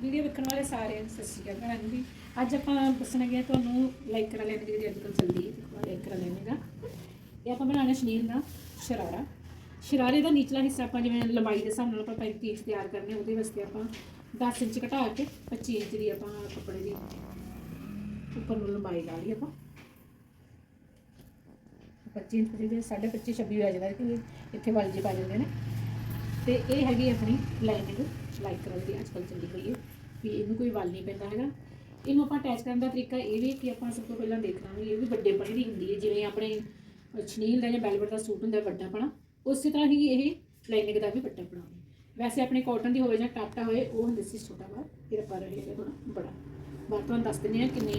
Video ਵੇਖਣ ਵਾਲੇ ਸਾਰੇ ਸਤਿ ਸ਼੍ਰੀ ਅਕਾਲ ਭੈਣ ਜੀ। ਅੱਜ ਆਪਾਂ ਦੱਸਣ ਦੱਸਣਗੇ ਤੁਹਾਨੂੰ ਲਾਈਕ ਕਰਾ ਲੈਣ ਦੀ ਜਿਹੜੀ ਅੱਜ ਕੱਲ੍ਹ ਚੱਲਦੀ ਹੈ, ਦੇਖੋ ਲਾਈਕ ਕਰਾ ਲੈਣੇ ਦਾ ਇਹ ਆਪਾਂ ਬਣਾਉਣਾ ਸ਼ਨੀਲ ਦਾ ਸ਼ਰਾਰਾ। ਸ਼ਰਾਰੇ ਦਾ ਨੀਚਲਾ ਹਿੱਸਾ ਆਪਾਂ ਜਿਵੇਂ ਲੰਬਾਈ ਦੇ ਹਿਸਾਬ ਨਾਲ ਆਪਾਂ 35 ਇੰਚ ਤਿਆਰ ਕਰਨੇ, ਉਹਦੇ ਵਾਸਤੇ ਆਪਾਂ 10 ਇੰਚ ਘਟਾ ਕੇ 25 ਇੰਚ ਦੀ ਆਪਾਂ ਕੱਪੜੇ ਦੀ ਉੱਪਰ ਨੂੰ ਲੰਬਾਈ ਲਾ ਲਈ ਆਪਾਂ। 25 ਇੰਚ ਦੇ 25 26 ਆ ਜਾਂਦਾ ਕਿ ਇੱਥੇ ਵੱਲ ਜੀ ਪਾ ਜਾਂਦੇ ਨੇ। ਤੇ ਇਹ ਹੈਗੀ ਆਪਣੀ ਲਾਈਨਿੰਗ। ਲਾਈਕ ਕਲਰ ਦੀ ਅੱਜ ਕੱਲ੍ਹ ਚੱਲੀ ਪਈ ਹੈ ਵੀ ਇਹਨੂੰ ਕੋਈ ਵੱਲ ਨਹੀਂ ਪੈਂਦਾ ਹੈਗਾ। ਇਹਨੂੰ ਆਪਾਂ ਅਟੈਚ ਕਰਨ ਦਾ ਤਰੀਕਾ ਇਹ ਵੀ ਕਿ ਆਪਾਂ ਸਭ ਤੋਂ ਪਹਿਲਾਂ ਦੇਖਣਾ ਵੀ ਇਹ ਵੀ ਵੱਡੇ ਪਣੇ ਦੀ ਹੁੰਦੀ ਹੈ, ਜਿਵੇਂ ਆਪਣੇ ਸ਼ਨੀਲ ਦਾ ਜਾਂ ਬੈਲਵਟ ਦਾ ਸੂਟ ਹੁੰਦਾ ਵੱਡਾ ਪਣਾ, ਉਸੇ ਤਰ੍ਹਾਂ ਹੀ ਇਹ ਲਾਈਨਿੰਗ ਦਾ ਵੀ ਵੱਡਾ ਪਣਾ ਵੈਸੇ ਆਪਣੇ ਕਾਟਨ ਦੀ ਹੋਵੇ ਜਾਂ ਟਾਟਾ ਹੋਵੇ ਉਹ ਹੁੰਦੇ ਸੀ ਛੋਟਾ ਬਾਰ ਇਹਦਾ ਪਰ ਇਹ ਹੈਗਾ ਥੋੜਾ ਬੜਾ। ਬਾਅਦ ਤੁਹਾਨੂੰ ਦੱਸ ਦਿੰਦੇ ਆ ਕਿੰਨੇ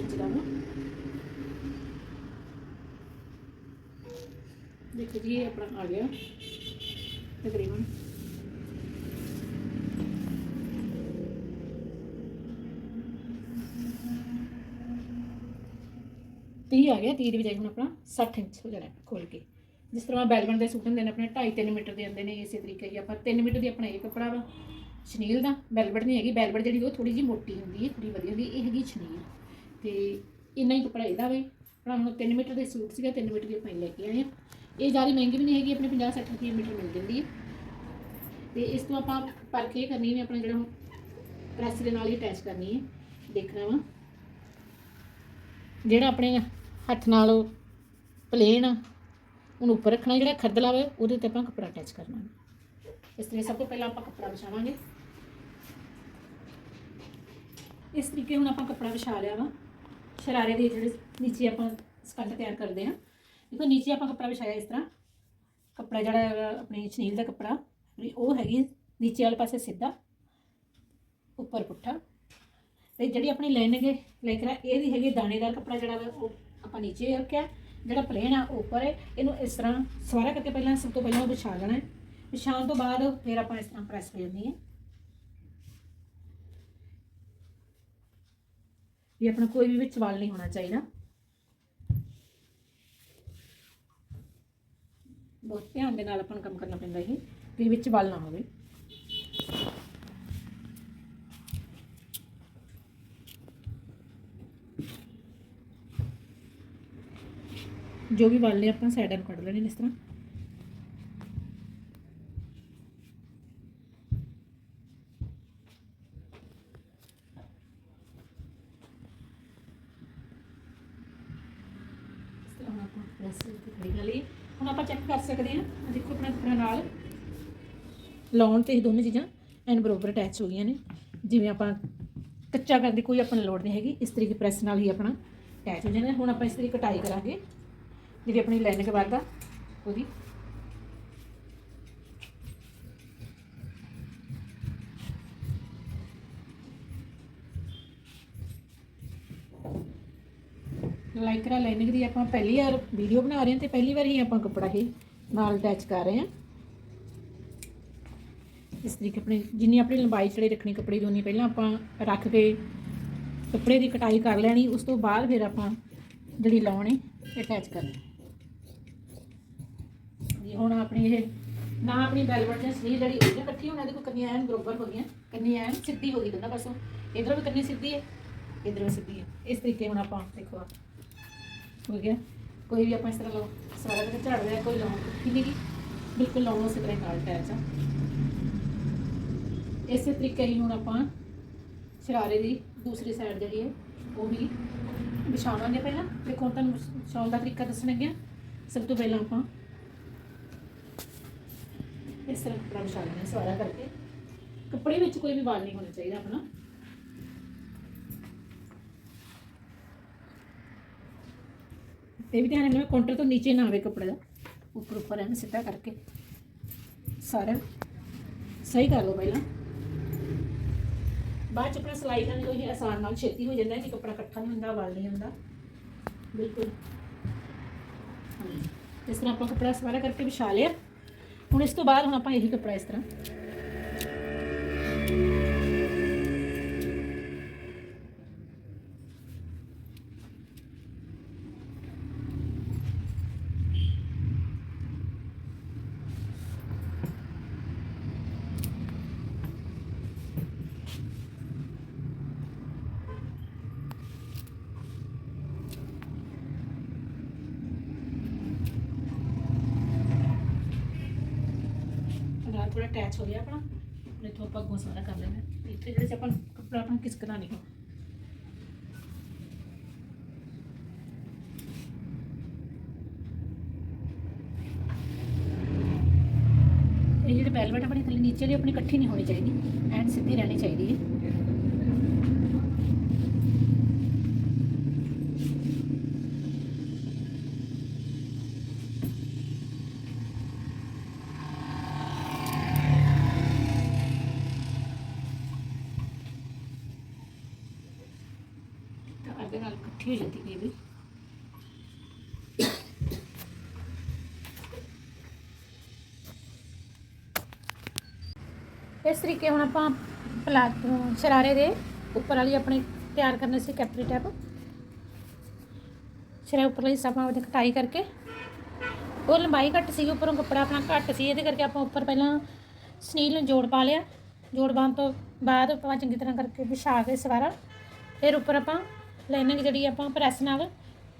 ਇੰਚ ਦਾ ਵਾ। ਦੇਖੋ ਜੀ, ਇਹ ਆਪਣਾ ਆ ਗਿਆ। ਤਕਰੀਬਨ ਤੀਹ ਆ ਗਿਆ, ਤੀਹ ਦੀ ਬਜਾਏ ਹੁਣ ਆਪਣਾ 60 ਇੰਚ ਹੋ ਜਾਣਾ ਖੋਲ ਕੇ। ਜਿਸ ਤਰ੍ਹਾਂ ਬੈਲਬਨ ਦੇ ਸੂਟ ਹੁੰਦੇ ਨੇ, ਆਪਣੇ 2.5 3 ਮੀਟਰ ਦੇ ਆਉਂਦੇ ਨੇ, ਇਸੇ ਤਰੀਕੇ ਹੀ ਆਪਾਂ 3 ਮੀਟਰ ਦੀ ਆਪਣਾ ਇਹ ਕੱਪੜਾ ਵਾ, ਸ਼ਨੀਲ ਦਾ। ਬੈਲਬਟ ਨਹੀਂ ਹੈਗੀ ਬੈਲਬਟ ਜਿਹੜੀ ਉਹ ਥੋੜੀ ਜਿਹੀ ਮੋਟੀ ਹੁੰਦੀ ਹੈ ਥੋੜੀ ਵਧੀਆ ਹੁੰਦੀ ਇਹ ਹੈਗੀ ਸ਼ਨੀਲ। ਤੇ ਇੰਨਾ ਹੀ ਕੱਪੜਾ ਇਹਦਾ ਵੇ ਆਪਣਾ ਹੁਣ 3 ਮੀਟਰ ਦੇ ਸੂਟ ਸੀਗਾ 3 ਮੀਟਰ ਦੀ ਆਪਾਂ ਲੈ ਕੇ ਆਏ ਆ ਇਹ ਜ਼ਿਆਦਾ ਮਹਿੰਗੀ ਵੀ ਨਹੀਂ ਹੈਗੀ, ਆਪਣੇ 50 60 ਰੁਪਏ ਮੀਟਰ ਮਿਲ ਜਾਂਦੀ ਹੈ। ਤੇ ਇਸ ਤੋਂ ਆਪਾਂ ਪਰਖ ਇਹ ਕਰਨੀ ਵੀ ਆਪਣਾ ਜਿਹੜਾ ਪ੍ਰੈਸ ਦੇ ਨਾਲ ਹੀ ਅਟੈਚ ਕਰਨੀ ਹੈ, ਦੇਖਣਾ ਵਾ। ਜਿਹੜਾ ਆਪਣੇ ਹੱਥ ਨਾਲ ਪਲੇਨ ਉਹਨੂੰ ਉੱਪਰ ਰੱਖਣਾ, ਜਿਹੜਾ ਖਰਦਲਾ ਵੇ, ਉਹਦੇ ਤੇ ਆਪਾਂ ਕੱਪੜਾ ਅਟੈਚ ਕਰਨਾ ਇਸ ਤਰ੍ਹਾਂ ਸਭ ਤੋਂ ਪਹਿਲਾਂ ਆਪਾਂ ਕੱਪੜਾ ਵਿਛਾਵਾਂਗੇ। ਇਸ ਤਰੀਕੇ ਹੁਣ ਆਪਾਂ ਕੱਪੜਾ ਵਿਛਾ ਲਿਆ ਵਾ। ਸ਼ਰਾਰੇ ਦੇ ਜਿਹੜੇ ਨੀਚੇ ਆਪਾਂ ਸਕੰਟ ਤਿਆਰ ਕਰਦੇ ਹਾਂ। ਦੇਖੋ, ਨੀਚੇ ਆਪਾਂ ਕੱਪੜਾ ਵਿਛਾਇਆ ਇਸ ਤਰ੍ਹਾਂ। ਕੱਪੜਾ ਜਿਹੜਾ ਹੈਗਾ, ਆਪਣੀ ਸ਼ਨੀਲ ਦਾ ਕੱਪੜਾ, ਵੀ ਉਹ ਹੈਗੀ ਨੀਚੇ ਵਾਲੇ ਪਾਸੇ ਸਿੱਧਾ, ਉੱਪਰ ਪੁੱਠਾ। ਤੇ ਜਿਹੜੀ ਆਪਣੀ ਲਾਈਨਿੰਗ ਹੈ ਲੈਕਰਾ ਇਹਦੀ ਹੈਗੀ ਦਾਣੇਦਾਰ ਕੱਪੜਾ ਜਿਹੜਾ ਵਾ, ਉਹ ਆਪਾਂ ਨੀਚੇ ਰੱਖਿਆ। ਜਿਹੜਾ ਪਲੇਨ ਆ, ਉਹ ਉੱਪਰ ਹੈ। ਇਹਨੂੰ ਇਸ ਤਰ੍ਹਾਂ ਸਵਾਰਾ ਕਰਕੇ ਪਹਿਲਾਂ, ਸਭ ਤੋਂ ਪਹਿਲਾਂ ਉਹ ਵਿਛਾ ਲੈਣਾ ਹੈ। ਵਿਛਾਉਣ ਤੋਂ ਬਾਅਦ ਫਿਰ ਆਪਾਂ ਇਸ ਤਰ੍ਹਾਂ ਪ੍ਰੈਸ ਕਰਨੀ ਹੈ। ਵੀ ਆਪਣਾ ਕੋਈ ਵੀ ਵਿੱਚ ਵਾਲ ਨਹੀਂ ਹੋਣਾ ਚਾਹੀਦਾ। ਬਹੁਤ ਧਿਆਨ ਦੇ ਨਾਲ ਆਪਾਂ ਨੂੰ ਕੰਮ ਕਰਨਾ ਪੈਂਦਾ ਇਹ ਵੀ ਵਿੱਚ ਵਾਲ ਨਾ ਹੋਵੇ। ਜੋ ਵੀ ਵਾਲ ਨੇ ਆਪਾਂ ਸਾਈਡਾਂ ਨੂੰ ਕੱਢ ਲੈਣੇ ਇਸ ਤਰ੍ਹਾਂ ਇਸ ਤਰ੍ਹਾਂ ਹੁਣ ਆਪਾਂ ਪ੍ਰੈਸ ਕਰਕੇ ਖੜੀ ਕਰ ਲਈ ਹੁਣ ਆਪਾਂ ਚੈੱਕ ਕਰ ਸਕਦੇ ਹਾਂ ਆਹ ਦੇਖੋ ਆਪਣਾ ਕੱਪੜਾ ਨਾਲ ਲਾਉਣ ਤੇ ਇਹ ਦੋਨੇ ਚੀਜ਼ਾਂ ਐਨ ਬਰੋਬਰ ਅਟੈਚ ਹੋ ਗਈਆਂ ਨੇ। ਜਿਵੇਂ ਆਪਾਂ ਕੱਚਾ ਕਰਨ ਦੀ ਕੋਈ ਆਪਾਂ ਨੂੰ ਲੋੜ ਨਹੀਂ ਹੈਗੀ, ਇਸ ਤਰੀਕੇ ਪ੍ਰੈਸ ਨਾਲ ਹੀ ਆਪਣਾ ਅਟੈਚ ਹੋ ਜਾਣਾ। ਹੁਣ ਆਪਾਂ ਇਸ ਤਰੀਕੇ ਕਟਾਈ ਕਰਾਂਗੇ। ਜਿਹੜੀ ਆਪਣੀ ਲਾਈਨਿੰਗ ਬਾਅਦ ਦਾ, ਉਹਦੀ। ਲਾਈਕਰਾ ਲਾਈਨਿੰਗ ਦੀ ਆਪਾਂ ਪਹਿਲੀ ਵਾਰ ਵੀਡੀਓ ਬਣਾ ਰਹੇ ਹਾਂ ਤੇ ਪਹਿਲੀ ਵਾਰ ਹੀ ਆਪਾਂ ਕੱਪੜਾ ਇਹ ਨਾਲ ਅਟੈਚ ਕਰ ਰਹੇ ਹਾਂ। ਇਸ ਤਰੀਕੇ ਆਪਣੀ, ਜਿੰਨੀ ਆਪਣੀ ਲੰਬਾਈ ਚੜੇ ਰੱਖਣੀ ਕੱਪੜੇ ਦੀ, ਉਨੀ ਪਹਿਲਾਂ ਆਪਾਂ ਰੱਖ ਕੇ ਕੱਪੜੇ ਦੀ ਕਟਾਈ ਕਰ ਲੈਣੀ, ਉਸ ਤੋਂ ਬਾਅਦ ਫਿਰ ਆਪਾਂ ਜਿਹੜੀ ਲਾਉਣੀ ਅਟੈਚ ਕਰਨੀ। ਜੀ, ਹੁਣ ਆਪਣੀ ਇਹ, ਨਾ ਆਪਣੀ ਬੈਲਵਟ ਜਾਂ ਸਲੀਵ ਜਿਹੜੀ ਉਹ ਇਕੱਠੀ ਹੋਣਾ ਦੇਖੋ ਕੰਨੀਆਂ ਐਨ ਬਰੋਬਰ ਹੋ ਗਈਆਂ, ਕੰਨੀ ਐਨ ਸਿੱਧੀ ਹੋ ਗਈ ਦੋਨਾਂ ਪਾਸੋਂ। ਇਧਰੋਂ ਵੀ ਕੰਨੀ ਸਿੱਧੀ ਹੈ, ਇਧਰੋਂ ਸਿੱਧੀ ਹੈ। ਇਸ ਤਰੀਕੇ ਹੁਣ ਆਪਾਂ ਦੇਖੋ ਆਹ, ਹੋ ਗਿਆ। ਕੋਈ ਵੀ ਆਪਾਂ ਇਸ ਤਰ੍ਹਾਂ ਲਓ, ਸਾਰਾ ਕੁਝ ਝਾੜ ਰਿਹਾ, ਕੋਈ ਲਾਉਣ ਕੀ ਨਹੀਂ ਬਿਲਕੁਲ ਲਾਉਣ ਉਸੇ ਤਰ੍ਹਾਂ ਨਾਲ ਅਟੈਚ ਆ। ਇਸੇ ਤਰੀਕੇ ਹੀ ਹੁਣ ਆਪਾਂ ਸ਼ਰਾਰੇ ਦੀ ਦੂਸਰੀ ਸਾਈਡ ਜਿਹੜੀ ਹੈ, ਉਹ ਵੀ ਵਿਛਾਵਾਂਗੇ ਪਹਿਲਾਂ। ਦੇਖੋ, ਹੁਣ ਤੁਹਾਨੂੰ ਵਿਛਾਉਣ ਦਾ ਤਰੀਕਾ ਦੱਸਣ ਲੱਗਿਆ ਸਭ ਤੋਂ ਪਹਿਲਾਂ ਆਪਾਂ ਇਸ ਤਰ੍ਹਾਂ ਕੱਪੜਾ ਵਿਛਾ ਲੈਣਾ ਸਵਾਰਾ ਕਰਕੇ। ਕੱਪੜੇ ਵਿੱਚ ਕੋਈ ਵੀ ਵਾਲ ਨਹੀਂ ਹੋਣਾ ਚਾਹੀਦਾ ਆਪਣਾ। ਇਹ ਵੀ ਧਿਆਨ ਰੱਖਣਾ, ਕਾਊਂਟਰ ਤੋਂ ਨੀਚੇ ਨਾ ਆਵੇ ਕੱਪੜੇ ਦਾ। ਉੱਪਰ ਉੱਪਰ ਐਵੇਂ ਸਿੱਧਾ ਕਰਕੇ ਸਾਰਾ ਸਹੀ ਕਰ ਲਓ ਪਹਿਲਾਂ। ਬਾਅਦ ਚ ਆਪਣਾ ਸਿਲਾਈ ਕਰਨ ਕੋਈ ਆਸਾਨ ਨਾਲ ਛੇਤੀ ਹੋ ਜਾਂਦਾ ਹੈ ਕੱਪੜਾ ਇਕੱਠਾ ਨਹੀਂ ਹੁੰਦਾ, ਵਲ ਨਹੀਂ ਹੁੰਦਾ। ਬਿਲਕੁਲ। ਹਾਂਜੀ। ਇਸ ਤਰ੍ਹਾਂ ਆਪਾਂ ਕੱਪੜਾ ਸਵਾਰਾ ਕਰਕੇ ਵਿਛਾ ਲਿਆ। ਹੁਣ ਇਸ ਤੋਂ ਬਾਅਦ ਹੁਣ ਆਪਾਂ ਇਹੀ ਕੱਪੜਾ ਇਸ ਤਰ੍ਹਾਂ ਥੋੜਾ ਅਟੈਚ ਹੋ ਗਿਆ ਆਪਣਾ ਹੁਣ ਇੱਥੋਂ ਆਪਾਂ ਅੱਗੋਂ ਸਾਰਾ ਕਰ ਲੈਣਾ ਇੱਥੇ ਜਿਹੜੇ 'ਚ ਆਪਾਂ ਕੱਪੜਾ ਆਪਣਾ ਕਿਸਕਣਾ ਨਹੀਂ। ਇਹ ਜਿਹੜੇ ਵੈਲਵਟ ਆਪਣੀ ਥੱਲੇ ਨੀਚੇ ਦੀ ਆਪਣੀ ਇਕੱਠੀ ਨਹੀਂ ਹੋਣੀ ਚਾਹੀਦੀ ਐਂਡ ਸਿੱਧੀ ਰਹਿਣੀ ਚਾਹੀਦੀ ਹੈ ਤਾਂ ਅੱਗੇ ਨਾਲ ਇਕੱਠੀ ਹੋ ਜਾਂਦੀ ਹੈ ਵੀ ਇਸ ਤਰੀਕੇ ਹੁਣ ਆਪਾਂ ਪਲਾ ਸ਼ਰਾਰੇ ਦੇ ਉੱਪਰ ਵਾਲੀ ਆਪਣੇ ਤਿਆਰ ਕਰਨੇ ਸੀ ਕੈਪਰੀ ਟੈਪ। ਸ਼ਰਾਰੇ ਉੱਪਰਲੀ ਹਿੱਸਾ ਆਪਾਂ ਉਹਦੀ ਕਟਾਈ ਕਰਕੇ, ਉਹ ਲੰਬਾਈ ਘੱਟ ਸੀ ਉੱਪਰੋਂ ਕੱਪੜਾ ਆਪਣਾ ਘੱਟ ਸੀ, ਇਹਦੇ ਕਰਕੇ ਆਪਾਂ ਉੱਪਰ ਪਹਿਲਾਂ ਸਨੀਲ ਨੂੰ ਜੋੜ ਪਾ ਲਿਆ। ਜੋੜ ਪਾਉਣ ਤੋਂ ਬਾਅਦ ਆਪਾਂ ਚੰਗੀ ਤਰ੍ਹਾਂ ਕਰਕੇ ਵਿਛਾ ਕੇ ਸਵਾਰਾ। ਫਿਰ ਉੱਪਰ ਆਪਾਂ ਲਾਈਨਿੰਗ ਜਿਹੜੀ ਆਪਾਂ ਪ੍ਰੈਸ ਨਾਲ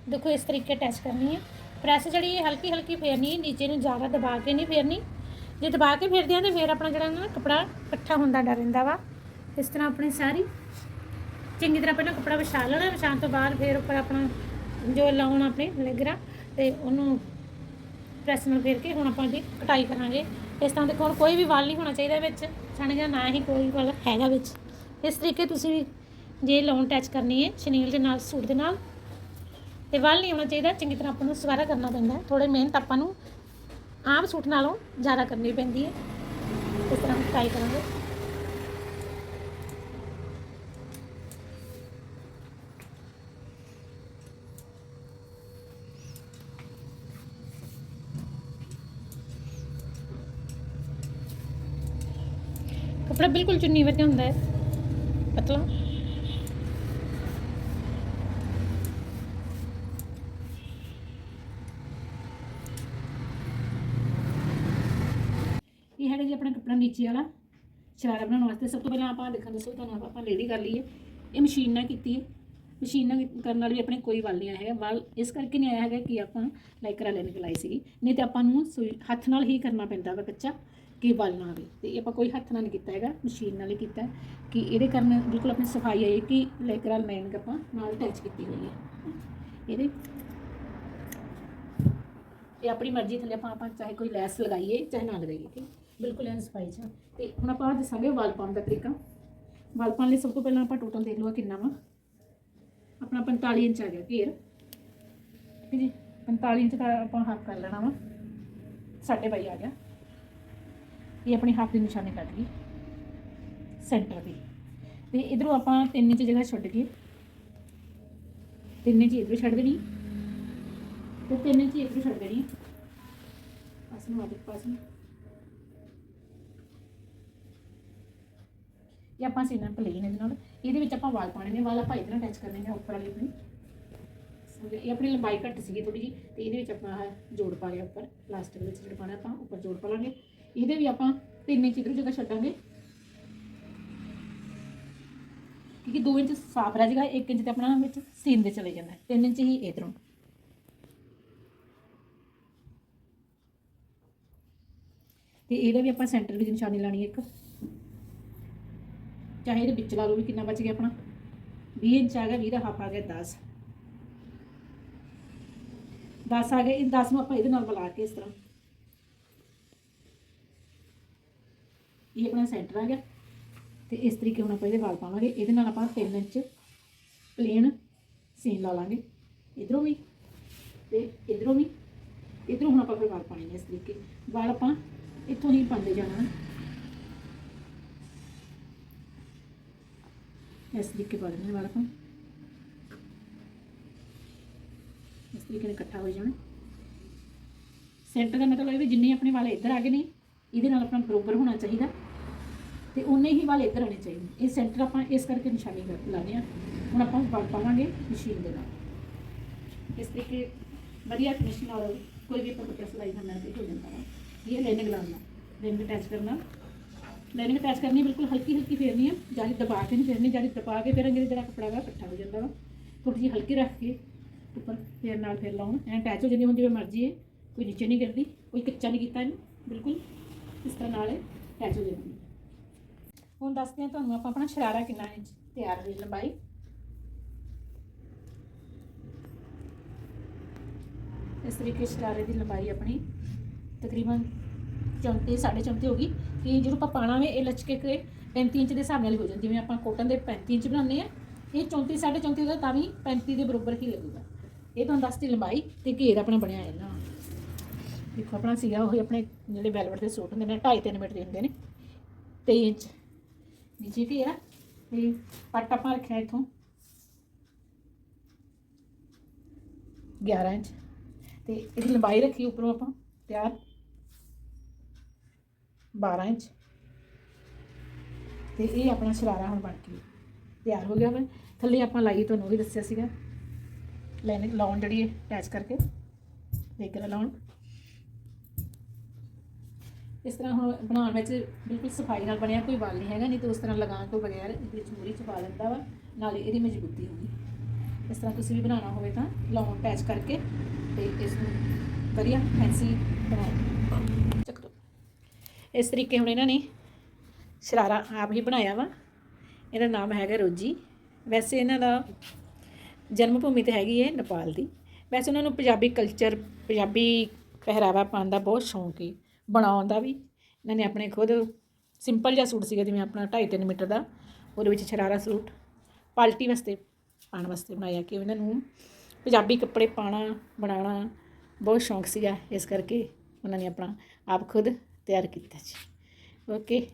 ਦੇਖੋ ਇਸ ਤਰੀਕੇ ਅਟੈਚ ਕਰਨੀ ਹੈ ਪ੍ਰੈਸ ਜਿਹੜੀ ਹੈ ਹਲਕੀ ਹਲਕੀ ਫੇਰਨੀ ਹੈ ਨੀਚੇ ਨੂੰ ਜ਼ਿਆਦਾ ਦਬਾ ਕੇ ਨਹੀਂ ਫੇਰਨੀ। ਜੇ ਦਬਾ ਕੇ ਫੇਰਦੇ ਹਾਂ ਤੇ ਫਿਰ ਆਪਣਾ ਜਿਹੜਾ ਨਾ ਕੱਪੜਾ ਇਕੱਠਾ ਹੁੰਦਾ ਡਰ ਰਹਿੰਦਾ ਵਾ। ਇਸ ਤਰ੍ਹਾਂ ਆਪਣੀ ਸਾਰੀ ਚੰਗੀ ਤਰ੍ਹਾਂ ਪਹਿਲਾਂ ਕੱਪੜਾ ਵਿਛਾ ਲੈਣਾ, ਵਿਛਾਉਣ ਤੋਂ ਬਾਅਦ ਫਿਰ ਉੱਪਰ ਆਪਣਾ ਜੋ ਲਾਉਣ ਆਪਣੇ ਲੈਗਰਾ ਤੇ ਉਹਨੂੰ ਪ੍ਰੈਸ ਨਾਲ ਫੇਰ ਕੇ ਹੁਣ ਆਪਾਂ ਇਹਦੀ ਕਟਾਈ ਕਰਾਂਗੇ। ਇਸ ਤਰ੍ਹਾਂ ਦੇਖੋ ਹੁਣ ਕੋਈ ਵੀ ਵਾਲ ਨਹੀਂ ਹੋਣਾ ਚਾਹੀਦਾ ਵਿੱਚ ਛਣ ਜਾਂ ਨਾ ਹੀ ਕੋਈ ਵਾਲ ਹੈਗਾ ਵਿੱਚ। ਇਸ ਤਰੀਕੇ ਤੁਸੀਂ ਵੀ ਜੇ ਲਾਉਣ ਅਟੈਚ ਕਰਨੀ ਹੈ ਸ਼ਨੀਲ ਦੇ ਨਾਲ, ਸੂਟ ਦੇ ਨਾਲ, ਤੇ ਵਾਲ ਨਹੀਂ ਆਉਣਾ ਚਾਹੀਦਾ, ਚੰਗੀ ਤਰ੍ਹਾਂ ਆਪਾਂ ਨੂੰ ਸਵਾਰਾ ਕਰਨਾ ਪੈਂਦਾ ਥੋੜੇ ਮਿਹਨਤ ਆਪਾਂ ਨੂੰ ਆਮ ਸੂਟ ਨਾਲੋਂ ਜ਼ਿਆਦਾ ਕਰਨੀ ਪੈਂਦੀ ਹੈ। ਇਸ ਤਰ੍ਹਾਂ ਕਟਾਈ ਕਰਾਂਗੇ। ਕੱਪੜਾ ਬਿਲਕੁਲ ਚੁੰਨੀ ਵਰਗਾ ਹੁੰਦਾ ਹੈ। ਪਤਲਾ ਇਹ ਹੈਗਾ ਜੀ ਆਪਣਾ ਕੱਪੜਾ ਨੀਚੇ ਵਾਲਾ ਸ਼ਰਾਰਾ ਬਣਾਉਣ ਵਾਸਤੇ ਸਭ ਤੋਂ ਪਹਿਲਾਂ ਆਪਾਂ ਦੇਖਣ ਦੱਸੋ, ਤੁਹਾਨੂੰ ਆਪਾਂ ਰੈਡੀ ਕਰ ਲਈਏ। ਇਹ ਮਸ਼ੀਨ ਨਾਲ ਕੀਤੀ ਹੈ। ਮਸ਼ੀਨ ਨਾਲ ਕਰਨ ਨਾਲ ਵੀ ਆਪਣੇ ਕੋਈ ਵੱਲ ਨਹੀਂ ਆਇਆ ਹੈਗਾ। ਵੱਲ ਇਸ ਕਰਕੇ ਨਹੀਂ ਆਇਆ ਹੈਗਾ ਕਿ ਆਪਾਂ ਲਾਈਕਰਾ ਲੈਣ ਕੇ ਲਾਈ ਸੀਗੀ। ਨਹੀਂ ਤੇ ਆਪਾਂ ਨੂੰ ਸੂਈ ਹੱਥ ਨਾਲ ਹੀ ਕਰਨਾ ਪੈਂਦਾ ਵਾ ਕੱਚਾ ਕਿ ਵੱਲ ਨਾ ਆਵੇ। ਤੇ ਇਹ ਆਪਾਂ ਕੋਈ ਹੱਥ ਨਾਲ ਨਹੀਂ ਕੀਤਾ ਹੈਗਾ। ਮਸ਼ੀਨ ਨਾਲ ਹੀ ਕੀਤਾ ਕਿ ਇਹਦੇ ਕਾਰਨ ਬਿਲਕੁਲ ਆਪਣੀ ਸਫ਼ਾਈ ਆਈ ਕਿ ਲਾਈਕਰਾ ਲਾਈਨ ਆਪਾਂ ਨਾਲ ਅਟੈਚ ਕੀਤੀ ਹੋਈ ਹੈ। ਇਹਦੇ ਇਹ ਆਪਣੀ ਮਰਜ਼ੀ ਥੱਲੇ ਆਪਾਂ ਆਪਾਂ ਚਾਹੇ ਕੋਈ ਲੈਸ ਲਗਾਈਏ, ਚਾਹੇ ਨਾ ਲਗਾਈਏ, ਠੀਕ ਬਿਲਕੁਲ ਐਨ ਸਫ਼ਾਈ ਚ ਤੇ ਹੁਣ ਆਪਾਂ ਦੱਸਾਂਗੇ ਵਾਲ ਪਾਉਣ ਦਾ ਤਰੀਕਾ। ਵਾਲ ਪਾਉਣ ਲਈ ਸਭ ਤੋਂ ਪਹਿਲਾਂ ਆਪਾਂ ਟੋਟਲ ਦੇਖ ਲਓ ਕਿੰਨਾ ਵਾ। ਆਪਣਾ 45 ਇੰਚ ਆ ਗਿਆ ਘੇਰ। ਠੀਕ ਹੈ ਜੀ? 45 ਇੰਚ ਦਾ ਆਪਾਂ ਹਾਫ ਕਰ ਲੈਣਾ ਵਾ। ਸਾਡੇ ਬਾਈ ਆ ਗਿਆ। ਇਹ ਆਪਣੀ ਹਾਫ ਦੀ ਨਿਸ਼ਾਨੀ ਕੱਢ ਗਈ। ਸੈਂਟਰ ਦੀ। ਤੇ ਇਧਰੋਂ ਆਪਾਂ 3 ਇੰਚ ਜਗ੍ਹਾ ਛੱਡ ਕੇ 3 ਇੰਚ ਇਧਰੋਂ ਛੱਡ ਦੇਣੀ। ਤੇ 3 ਇੰਚ ਇਧਰੋਂ ਛੱਡ ਦੇਣੀ। ਪਾਸ ਨੂੰ ਆਦਿਕ ਪਾਸ ਨੂੰ। ਇਹ ਆਪਾਂ ਸੀਨਾ ਪਲੇਨ ਇਹਦੇ ਨਾਲ। ਇਹਦੇ ਵਿੱਚ ਆਪਾਂ ਵਾਲ ਪਾਣੇ ਨੇ, ਵਾਲ ਆਪਾਂ ਇਹਦੇ ਨਾਲ ਅਟੈਚ ਕਰਨੇ ਨੇ, ਉੱਪਰ ਵਾਲੀ ਆਪਣੀ। ਇਹ ਆਪਣੀ ਲੰਬਾਈ ਘੱਟ ਸੀਗੀ ਥੋੜੀ ਜੀ ਤੇ ਇਹਦੇ ਵਿੱਚ ਆਪਾਂ ਜੋੜ ਪਾ ਲਿਆ ਉੱਪਰ ਪਲਾਸਟਿਕ ਵਿੱਚ ਜਿਹੜਾ ਪਾਣਾ ਆਪਾਂ ਉੱਪਰ ਜੋੜ ਪਾ ਲਾਂਗੇ। ਇਹਦੇ ਵੀ ਆਪਾਂ 3 ਇੰਚ ਇਧਰੋਂ ਜਗ੍ਹਾ ਛੱਡਾਂਗੇ। ਕਿਉਂਕਿ 2 ਇੰਚ ਸਾਫ਼ ਰਹਿ ਜਾਏਗਾ 1 ਇੰਚ ਤੇ ਆਪਣਾ ਵਿੱਚ ਸੀਨ ਦੇ ਚਲੇ ਜਾਂਦਾ 3 ਇੰਚ ਹੀ ਇਧਰੋਂ। ਤੇ ਇਹਦਾ ਵੀ ਆਪਾਂ ਸੈਂਟਰ ਵਿੱਚ ਨਿਸ਼ਾਨੀ ਲਾਣੀ ਹੈ ਇੱਕ। ਚਾਹੇ ਇਹਦੇ ਵਿੱਚ ਲਾ ਲਓ ਵੀ ਕਿੰਨਾ ਬਚ ਗਿਆ ਆਪਣਾ। 20 ਇੰਚ ਆ ਗਿਆ 20 ਦਾ ਹਾਫ ਆ ਗਿਆ 10 10 ਆ ਗਿਆ ਇਹ 10 ਨੂੰ ਆਪਾਂ ਇਹਦੇ ਨਾਲ ਮਿਲਾ ਕੇ ਇਸ ਤਰ੍ਹਾਂ। ਇਹ ਆਪਣਾ ਸੈਂਟਰ ਆ ਗਿਆ। ਤੇ ਇਸ ਤਰੀਕੇ ਹੁਣ ਆਪਾਂ ਇਹਦੇ ਵਾਲ ਪਾਵਾਂਗੇ। ਇਹਦੇ ਨਾਲ ਆਪਾਂ 3 ਇੰਚ ਪਲੇਨ ਸੀਨ ਲਾ ਲਾਂਗੇ। ਇਧਰੋਂ ਵੀ ਤੇ ਇਧਰੋਂ ਵੀ। ਇਧਰੋਂ ਹੁਣ ਆਪਾਂ ਫਿਰ ਵਾਲ ਪਾਣੇ ਨੇ ਇਸ ਤਰੀਕੇ। ਵਾਲ ਆਪਾਂ ਇੱਥੋਂ ਹੀ ਪਾਉਂਦੇ ਜਾਣਾ। ਇਸ ਤਰੀਕੇ ਪਾ ਦੇਣੇ ਵਾਲ ਇਸ ਤਰੀਕੇ ਨਾਲ ਇਕੱਠਾ ਹੋ ਜਾਣਾ ਸੈਂਟਰ ਦਾ ਮਤਲਬ ਇਹ ਵੀ ਜਿੰਨੇ ਆਪਣੇ ਵਾਲੇ ਇੱਧਰ ਆ ਗਏ ਨੇ, ਇਹਦੇ ਨਾਲ ਆਪਣਾ ਬਰੋਬਰ ਹੋਣਾ ਚਾਹੀਦਾ ਤੇ ਉਨੇ ਹੀ ਵਾਲੇ ਇੱਧਰ ਆਣੇ ਚਾਹੀਦੇ ਇਹ ਸੈਂਟਰ ਆਪਾਂ ਇਸ ਕਰਕੇ ਨਿਸ਼ਾਨੀ ਕਰ- ਲਾਉਂਦੇ ਆ ਹੁਣ ਆਪਾਂ ਵਾਲ ਪਾਵਾਂਗੇ ਮਸ਼ੀਨ ਦੇ ਨਾਲ। ਇਸ ਤਰੀਕੇ ਵਧੀਆ ਫਿਨਿਸ਼ ਨਾਲ ਕੋਈ ਵੀ ਆਪਾਂ ਕੱਪੜਾ ਸਿਲਾਈ ਕਰਨਾ ਤੇ ਹੋ ਜਾਂਦਾ ਵਾ। ਇਹ ਲਾਈਨਿੰਗ ਲਾਉਣਾ ਰਿੰਗ ਅਟੈਚ ਕਰਨਾ। ਲਾਈਨਿੰਗ ਅਟੈਚ ਕਰਨੀ, ਬਿਲਕੁਲ ਹਲਕੀ ਹਲਕੀ ਫੇਰਨੀ ਆ। ਜ਼ਿਆਦਾ ਦਬਾ ਕੇ ਨਹੀਂ ਫੇਰਨੀ ਜ਼ਿਆਦਾ ਦਬਾ ਕੇ ਫੇਰਾਂਗੇ ਜਿਹੜਾ ਕੱਪੜਾ ਵਾ ਇਕੱਠਾ ਹੋ ਜਾਂਦਾ ਵਾ। ਥੋੜੀ ਜਿਹੀ ਹਲਕੀ ਰੱਖ ਕੇ ਉੱਪਰ ਫੇਰ ਨਾਲ ਫੇਰ ਲਾਉਣ। ਐਂ ਅਟੈਚ ਹੋ ਜਾਂਦੀ ਹੁਣ, ਜਿਵੇਂ ਮਰਜ਼ੀ ਹੈ ਕੋਈ ਨੀਚੇ ਨਹੀਂ ਗਿਰਦੀ, ਕੋਈ ਕੱਚਾ ਨਹੀਂ ਕੀਤਾ ਇਹਨੂੰ। ਬਿਲਕੁਲ ਇਸ ਤਰ੍ਹਾਂ ਨਾਲ ਇਹ ਅਟੈਚ ਹੋ ਜਾਂਦੀ ਹੈ ਹੁਣ ਦੱਸਦੇ ਹਾਂ ਤੁਹਾਨੂੰ ਆਪਾਂ ਆਪਣਾ ਸ਼ਰਾਰਾ ਕਿੰਨਾ ਇੰਚ ਤਿਆਰ ਹੋਈ, ਲੰਬਾਈ? ਇਸ ਤਰੀਕੇ ਸ਼ਰਾਰੇ ਦੀ ਲੰਬਾਈ ਆਪਣੀ ਤਕਰੀਬਨ 34 34.5 ਹੋ ਗਈ। ਕਿ ਜਦੋਂ ਆਪਾਂ ਪਾਣਾ ਵੇ, ਇਹ ਲਚਕੇ ਕੇ 35 ਇੰਚ ਦੇ ਹਿਸਾਬ ਨਾਲ ਹੀ ਹੋ ਜਾਂਦਾ ਜਿਵੇਂ ਆਪਾਂ ਕੋਟਨ ਦੇ 35 ਇੰਚ ਬਣਾਉਂਦੇ ਆ ਇਹ 34 34.5 ਦਾ ਤਾਂ ਵੀ 35 ਦੇ ਬਰਾਬਰ ਹੀ ਲੱਗੂਗਾ। ਇਹ ਤੁਹਾਨੂੰ ਦੱਸਦੀ ਲੰਬਾਈ ਤੇ ਘੇਰ ਆਪਣਾ ਬਣਿਆ ਹੈ ਨਾ। ਦੇਖੋ, ਆਪਣਾ ਸੀਗਾ ਉਹ ਆਪਣੇ ਜਿਹੜੇ ਵੈਲਵਟ ਦੇ ਸੂਟ ਹੁੰਦੇ ਨੇ 2.5 3 ਮੀਟਰ ਦੇ ਹੁੰਦੇ ਨੇ। 23 ਇੰਚ। ਨੀਚੇ ਘੇਰਾ ਤੇ ਪੱਟ ਆਪਾਂ ਰੱਖਿਆ ਇੱਥੋਂ। 11 ਇੰਚ। ਤੇ ਇਹਦੀ ਲੰਬਾਈ ਰੱਖੀ ਉੱਪਰੋਂ ਆਪਾਂ, ਤਿਆਰ। 12 ਇੰਚ। ਤੇ ਇਹ ਆਪਣਾ ਸ਼ਰਾਰਾ ਹੁਣ ਬਣ ਕੇ ਤਿਆਰ ਹੋ ਗਿਆ ਵਾ। ਥੱਲੇ ਆਪਾਂ ਲਾਈ ਤੁਹਾਨੂੰ ਉਹ ਵੀ ਦੱਸਿਆ ਸੀਗਾ। ਲਾਈਨਿੰਗ ਲਾਉਣ ਜਿਹੜੀ ਅਟੈਚ ਕਰਕੇ। ਲੇਕਰ ਲਾਉਣ ਇਸ ਤਰ੍ਹਾਂ ਹੁਣ ਬਣਾਉਣ ਵਿੱਚ ਬਿਲਕੁਲ ਸਫ਼ਾਈ ਨਾਲ ਬਣਿਆ ਕੋਈ ਵਾਲ ਨਹੀਂ ਹੈਗਾ, ਨਹੀਂ ਤਾਂ ਉਸ ਤਰ੍ਹਾਂ ਲਗਾਉਣ ਤੋਂ ਬਗੈਰ ਇਹਦੇ ਵਿੱਚ ਚ ਪਾ ਲੈਂਦਾ ਵਾ, ਨਾਲੇ ਇਹਦੀ ਮਜ਼ਬੂਤੀ ਹੋਊਗੀ। ਇਸ ਤਰ੍ਹਾਂ ਤੁਸੀਂ ਵੀ ਬਣਾਉਣਾ ਹੋਵੇ ਤਾਂ ਲਾਉਣ ਅਟੈਚ ਕਰਕੇ ਤੇ ਇਸ ਨੂੰ ਵਧੀਆ ਫੈਂਸੀ ਬਣਾਓ। ਇਸ ਤਰੀਕੇ ਹੁਣ ਇਹਨਾਂ ਨੇ ਸ਼ਰਾਰਾ ਆਪ ਹੀ ਬਣਾਇਆ ਵਾ। ਇਹਦਾ ਨਾਮ ਹੈਗਾ ਰੋਜੀ। ਵੈਸੇ ਇਹਨਾਂ ਦਾ ਜਨਮ ਭੂਮੀ ਤੇ ਹੈਗੀ ਹੈ ਨੇਪਾਲ ਦੀ। ਵੈਸੇ ਉਹਨਾਂ ਨੂੰ ਪੰਜਾਬੀ ਕਲਚਰ ਪੰਜਾਬੀ ਪਹਿਰਾਵਾ ਪਾਉਣ ਦਾ ਬਹੁਤ ਸ਼ੌਂਕ ਹੈ ਬਣਾਉਣ ਦਾ ਵੀ। ਇਹਨਾਂ ਨੇ ਆਪਣੇ ਖੁਦ ਸਿੰਪਲ ਜਿਹਾ ਸੂਟ ਸੀਗਾ, ਜਿਵੇਂ ਆਪਣਾ 2.5 3 ਮੀਟਰ ਦਾ, ਉਹਦੇ ਵਿੱਚ ਸ਼ਰਾਰਾ ਸੂਟ ਪਾਲਟੀ ਵਾਸਤੇ, ਪਾਉਣ ਵਾਸਤੇ ਬਣਾਇਆ ਕਿ ਇਹਨਾਂ ਨੂੰ ਪੰਜਾਬੀ ਕੱਪੜੇ ਪਾਣਾ ਬਣਾਉਣਾ ਬਹੁਤ ਸ਼ੌਂਕ ਸੀਗਾ। ਇਸ ਕਰਕੇ ਉਹਨਾਂ ਨੇ ਆਪਣਾ ਆਪ ਖੁਦ ਤਿਆਰ ਕੀਤਾ ਜੀ ਓਕੇ